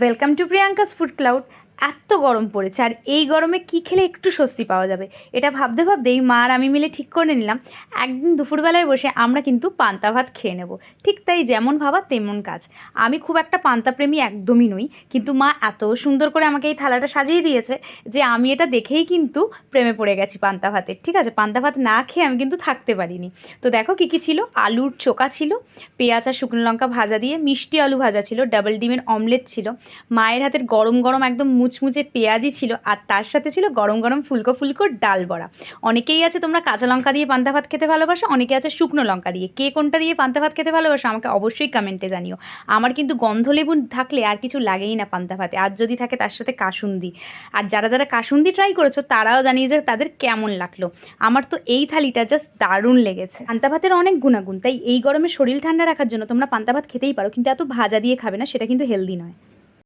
Welcome to Priyanka's Food Cloud. এত গরম পড়েছে, আর এই গরমে কি খেলে একটু স্বস্তি পাওয়া যাবে? এটা ভাবতে ভাবতেই মা আর আমি মিলে ঠিক করে নিলাম, একদিন দুপুরবেলায় বসে আমরা কিন্তু পান্তা ভাত খেয়ে নেব। ঠিক তাই যেমন ভাবা তেমন কাজ। আমি খুব একটা পান্তা প্রেমী একদমই নই, কিন্তু মা এত সুন্দর করে আমাকে এই থালাটা সাজিয়ে দিয়েছে যে আমি এটা দেখেই কিন্তু প্রেমে পড়ে গেছি পান্তা ভাতের। ঠিক আছে, পান্তা ভাত না খেয়ে আমি কিন্তু থাকতে পারিনি। তো দেখো কী কী ছিল? আলুর চোকা ছিল, পেঁয়াজ আর শুকনো লঙ্কা ভাজা দিয়ে, মিষ্টি আলু ভাজা ছিল, ডাবল ডিমের অমলেট ছিল। মায়ের হাতের গরম গরম একদম মুচমুচে পেঁয়াজি ছিল আর তার সাথে ছিল গরম গরম ফুলকো ফুলকো ডাল বড়া। অনেকেই আছে তোমরা কাঁচা লঙ্কা দিয়ে পান্তা ভাত খেতে ভালোবাসো, অনেকে আছে শুকনো লঙ্কা দিয়ে। কে কোনটা দিয়ে পান্তা ভাত খেতে ভালোবাসো আমাকে অবশ্যই কমেন্টে জানিও। আমার কিন্তু গন্ধ লেবু থাকলে আর কিছু লাগেই না পান্তা ভাতে। আর যদি থাকে তার সাথে কাসুন্দি। আর যারা যারা কাসুন্দি ট্রাই করেছ, তারাও জানিয়ে যে তাদের কেমন লাগল। আমার তো এই থালিটা জাস্ট দারুণ লেগেছে। পান্তা ভাতের অনেক গুণাগুণ, তাই এই গরমে শরীর ঠান্ডা রাখার জন্য তোমরা পান্তা ভাত খেতেই পারো, কিন্তু এত ভাজা দিয়ে খাবে না, সেটা কিন্তু হেলদি নয়।